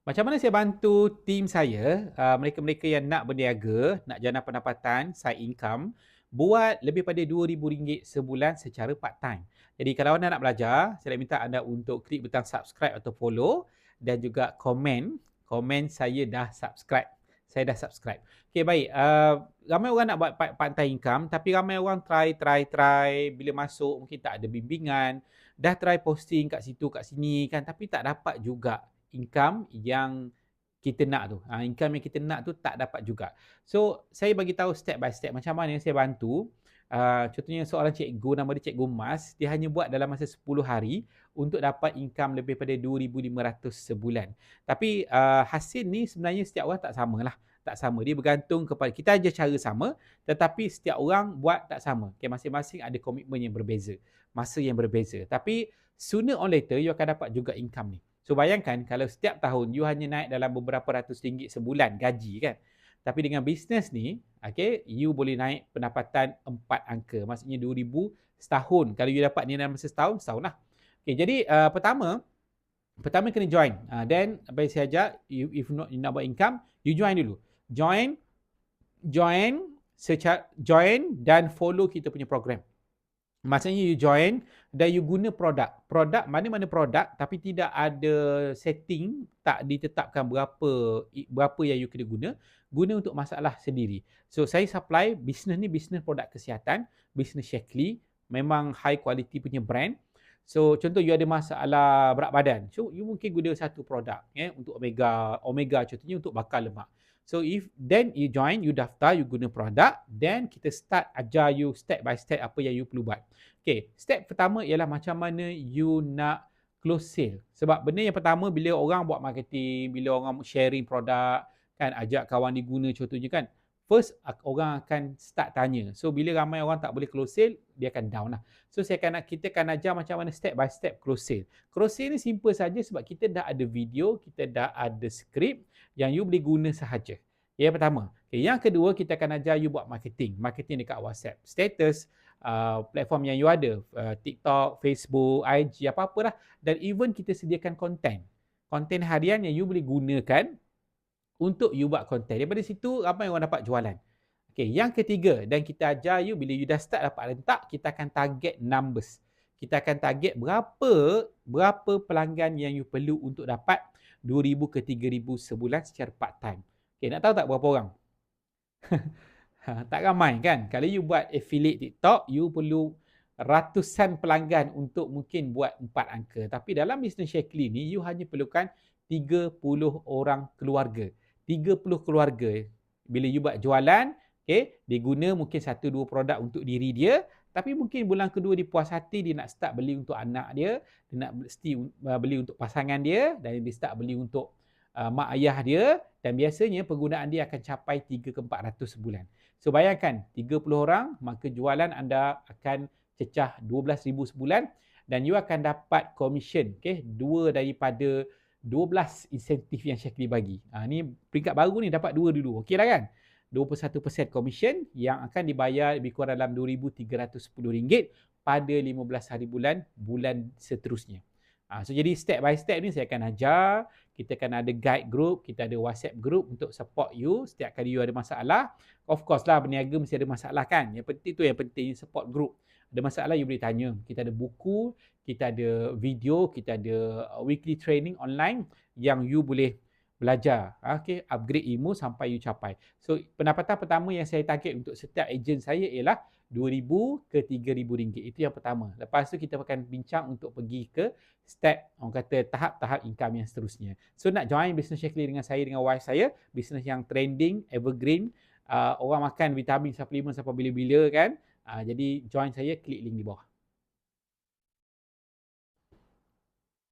Macam mana saya bantu tim saya, uh, mereka-mereka yang nak berniaga, nak jana pendapatan, side income, buat lebih pada RM2,000 sebulan secara part time. Jadi kalau anda nak belajar, saya nak minta anda untuk klik butang subscribe atau follow dan juga komen. Komen saya dah subscribe. Saya dah subscribe. Okay baik. Uh, ramai orang nak buat part time income tapi ramai orang try, try, try. Bila masuk mungkin tak ada bimbingan. Dah try posting kat situ, kat sini kan. Tapi tak dapat juga income yang kita nak tu. Ha, income yang kita nak tu tak dapat juga. So, saya bagi tahu step by step macam mana saya bantu. Uh, contohnya seorang cikgu, nama dia Cikgu Mas, dia hanya buat dalam masa 10 hari untuk dapat income lebih pada 2,500 sebulan. Tapi uh, hasil ni sebenarnya setiap orang tak sama lah. Tak sama. Dia bergantung kepada, kita aja cara sama, tetapi setiap orang buat tak sama. Okay, masing-masing ada komitmen yang berbeza. Masa yang berbeza. Tapi sooner or later, you akan dapat juga income ni. So bayangkan kalau setiap tahun you hanya naik dalam beberapa ratus ringgit sebulan gaji kan. Tapi dengan bisnes ni, okay, you boleh naik pendapatan empat angka. Maksudnya 2000 setahun. Kalau you dapat ni dalam masa setahun, setahun lah. Okay, jadi uh, pertama, pertama kena join. Uh, then, apa saya ajak, you, if not you nak buat income, you join dulu. Join, join, secara, join dan follow kita punya program. Maksudnya you join dan you guna produk. Produk mana-mana produk tapi tidak ada setting, tak ditetapkan berapa berapa yang you kena guna. Guna untuk masalah sendiri. So saya supply bisnes ni bisnes produk kesihatan, bisnes Shakely, memang high quality punya brand. So contoh you ada masalah berat badan. So you mungkin guna satu produk ya untuk omega, omega contohnya untuk bakar lemak. So if then you join, you daftar, you guna produk, then kita start ajar you step by step apa yang you perlu buat. Okay, step pertama ialah macam mana you nak close sale. Sebab benda yang pertama bila orang buat marketing, bila orang sharing produk, kan ajak kawan diguna contohnya kan, first orang akan start tanya. So bila ramai orang tak boleh close sale, dia akan down lah. So saya akan kita akan ajar macam mana step by step close sale. Close sale ni simple saja sebab kita dah ada video, kita dah ada script, yang you boleh guna sahaja. Yang pertama. Okay, yang kedua, kita akan ajar you buat marketing. Marketing dekat WhatsApp. Status, uh, platform yang you ada. Uh, TikTok, Facebook, IG, apa-apa lah. Dan even kita sediakan konten. Konten harian yang you boleh gunakan untuk you buat konten. Daripada situ, yang orang dapat jualan. Okay, yang ketiga, dan kita ajar you bila you dah start dapat rentak, kita akan target numbers. Kita akan target berapa berapa pelanggan yang you perlu untuk dapat 2,000 ke 3,000 sebulan secara part time. Okay, nak tahu tak berapa orang? Ha, tak ramai kan? Kalau you buat affiliate TikTok, you perlu ratusan pelanggan untuk mungkin buat empat angka. Tapi dalam bisnes Shakely ni, you hanya perlukan 30 orang keluarga. 30 keluarga. Bila you buat jualan, okay, dia guna mungkin satu dua produk untuk diri dia. Tapi mungkin bulan kedua dia puas hati, dia nak start beli untuk anak dia. Dia nak uh, beli untuk pasangan dia. Dan dia start beli untuk uh, mak ayah dia dan biasanya penggunaan dia akan capai 3 ke 400 sebulan. So bayangkan 30 orang maka jualan anda akan cecah 12,000 sebulan dan you akan dapat commission okay? dua daripada 12 insentif yang Syakli bagi. Ha, ni peringkat baru ni dapat dua dulu. Okey lah kan? 21% commission yang akan dibayar lebih kurang dalam RM2,310 pada 15 hari bulan bulan seterusnya. Ha, so jadi step by step ni saya akan ajar. Kita akan ada guide group, kita ada WhatsApp group untuk support you setiap kali you ada masalah. Of course lah berniaga mesti ada masalah kan. Yang penting tu yang penting support group. Ada masalah you boleh tanya. Kita ada buku, kita ada video, kita ada uh, weekly training online yang you boleh belajar. Ha, okay, upgrade ilmu sampai you capai. So pendapatan pertama yang saya target untuk setiap agent saya ialah RM2,000 ke RM3,000. Itu yang pertama. Lepas tu kita akan bincang untuk pergi ke step, orang kata tahap-tahap income yang seterusnya. So nak join business Shakely dengan saya, dengan wife saya, business yang trending, evergreen, uh, orang makan vitamin, supplement sampai bila-bila kan. Uh, jadi join saya, klik link di bawah.